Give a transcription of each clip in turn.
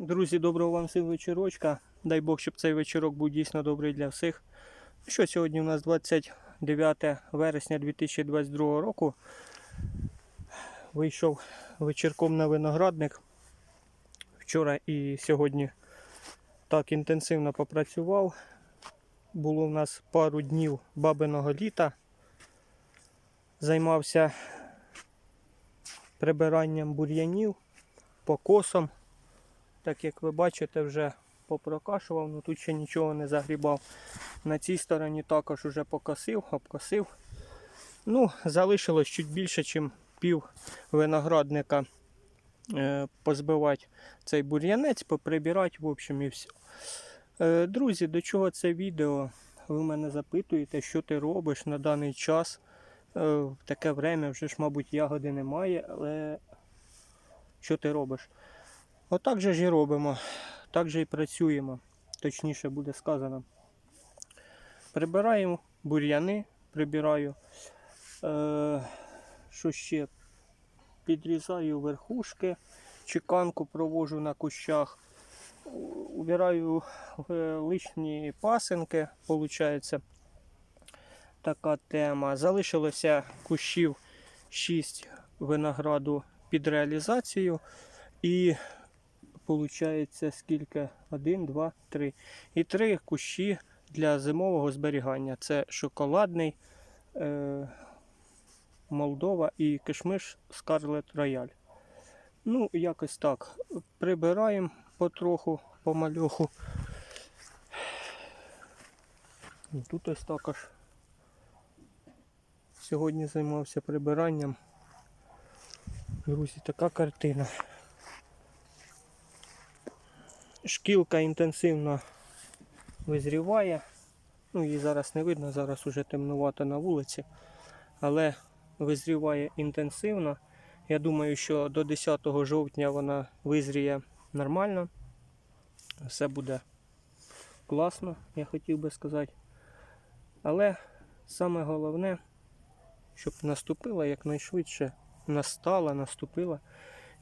Друзі, доброго вам всім вечірочка. Дай Бог, щоб цей вечірок був дійсно добрий для всіх. Ну Що сьогодні у нас 29 вересня 2022 року. Вийшов вечірком на виноградник. Вчора і сьогодні так інтенсивно попрацював. Було в нас пару днів бабиного літа. Займався прибиранням бур'янів, покосом. Так як ви бачите, вже попрокашував, ну тут ще нічого не загрібав. На цій стороні також вже покосив, обкосив. Ну, залишилось чуть більше, ніж пів виноградника е, позбивати цей бур'янець, поприбирати, в общем, і все. Е, друзі, до чого це відео? Ви мене запитуєте, що ти робиш на даний час. Е, в таке время вже ж, мабуть, ягоди немає, але що ти робиш? Отак же ж і робимо, так же і працюємо, точніше буде сказано. Прибираємо бур'яни, прибираю. Е, що ще? Підрізаю верхушки, чеканку провожу на кущах, убираю е, лишні пасинки, виходить. Така тема. Залишилося кущів 6 винограду під реалізацію. І Получається скільки? Один, два, три. І три кущі для зимового зберігання. Це шоколадний, е, Молдова і кишмиш Скарлет Рояль. Ну, якось так. Прибираємо потроху, помальоху. Тут ось також. Сьогодні займався прибиранням. Друзі, така картина шкілка інтенсивно визріває. Ну, її зараз не видно, зараз уже темнувато на вулиці. Але визріває інтенсивно. Я думаю, що до 10 жовтня вона визріє нормально. Все буде класно, я хотів би сказати. Але саме головне, щоб наступила якнайшвидше, настала, наступила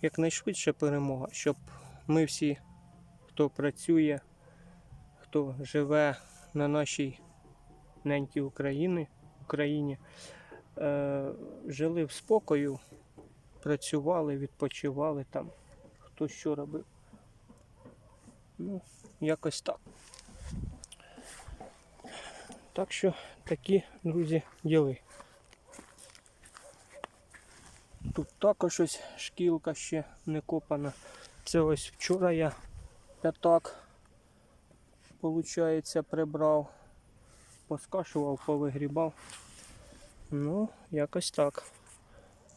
якнайшвидше перемога, щоб ми всі хто працює, хто живе на нашій ненькій Україні, Україні, е, жили в спокою, працювали, відпочивали там, хто що робив. Ну, якось так. Так що такі, друзі, діли. Тут також ось шкілка ще не копана. Це ось вчора я п'ятак, получається, прибрав, поскашував, повигрібав. Ну, якось так.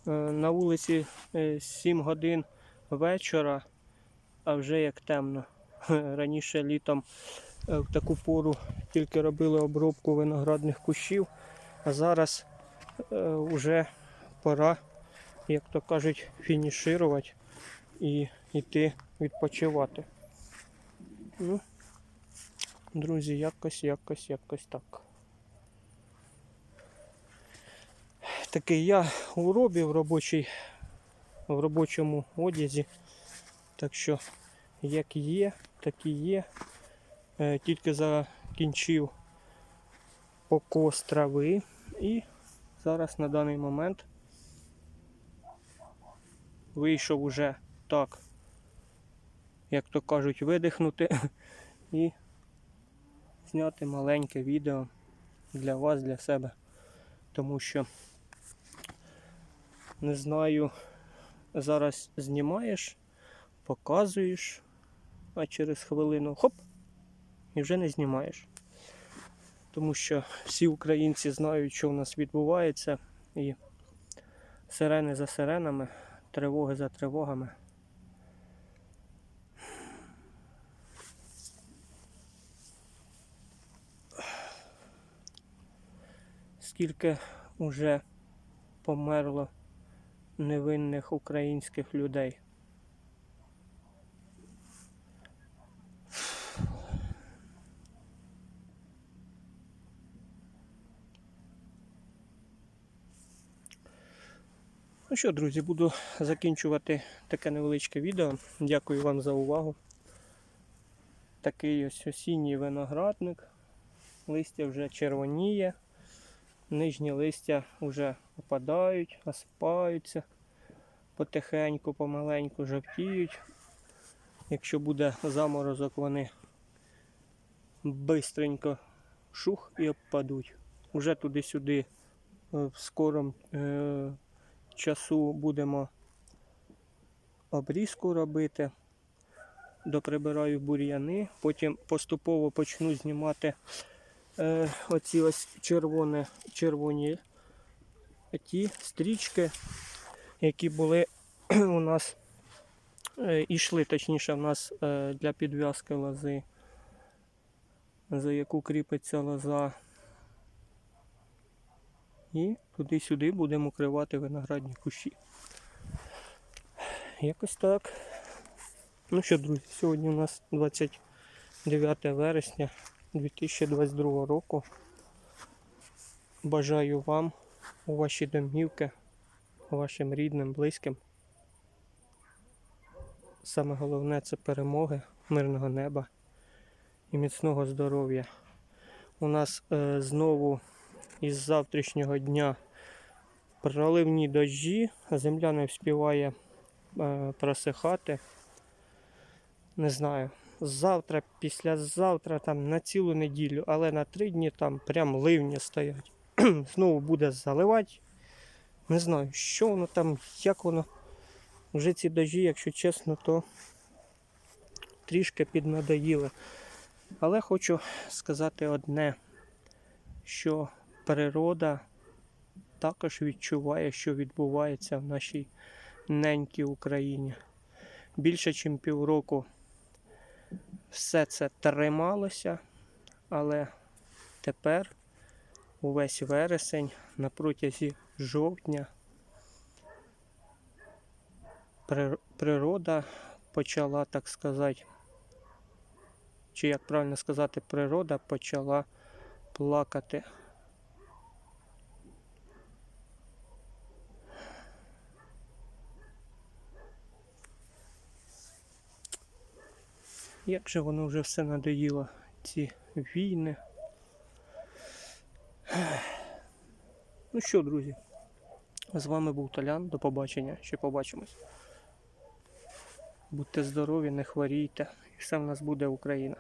Е, На вулиці е, 7 годин вечора, а вже як темно. Раніше літом е, в таку пору тільки робили обробку виноградних кущів, а зараз е, вже пора, як то кажуть, фініширувати і йти відпочивати. Ну, друзі, якось, якось, якось так. Такий я у робі в робочій, в робочому одязі. Так що, як є, так і є. Е, тільки закінчив покос трави і зараз на даний момент вийшов уже так як то кажуть, видихнути і зняти маленьке відео для вас, для себе. Тому що не знаю, зараз знімаєш, показуєш, а через хвилину хоп, і вже не знімаєш. Тому що всі українці знають, що в нас відбувається, і сирени за сиренами, тривоги за тривогами. Скільки вже померло невинних українських людей. Ну що, друзі, буду закінчувати таке невеличке відео. Дякую вам за увагу. такий ось осінній виноградник. Листя вже червоніє, нижні листя вже опадають, осипаються, потихеньку, помаленьку жовтіють. Якщо буде заморозок, вони бистренько шух і обпадуть. Уже туди-сюди е, в скорому е, часу будемо обрізку робити. Доприбираю бур'яни, потім поступово почну знімати е, оці ось червоні, червоні ті стрічки, які були у нас е, ішли, точніше, в нас е, для підв'язки лози, за яку кріпиться лоза. І туди-сюди будемо кривати виноградні кущі. Якось так. Ну що, друзі, сьогодні у нас 29 вересня 2022 року. Бажаю вам у ваші домівки, вашим рідним, близьким. Саме головне це перемоги, мирного неба і міцного здоров'я. У нас е, знову із завтрашнього дня проливні дощі, земля не вспіває е, просихати. Не знаю, завтра, післязавтра, там на цілу неділю, але на три дні там прям ливні стоять. Знову буде заливати. Не знаю, що воно там, як воно. Вже ці дожі, якщо чесно, то трішки піднадоїли. Але хочу сказати одне, що природа також відчуває, що відбувається в нашій ненькій Україні. Більше, ніж півроку все це трималося, але тепер, увесь вересень, на протязі жовтня, природа почала, так сказати, чи як правильно сказати, природа почала плакати. Як же воно вже все надоїло, ці війни. Ну що, друзі, з вами був Толян. До побачення. Ще побачимось. Будьте здорові, не хворійте. І все в нас буде Україна.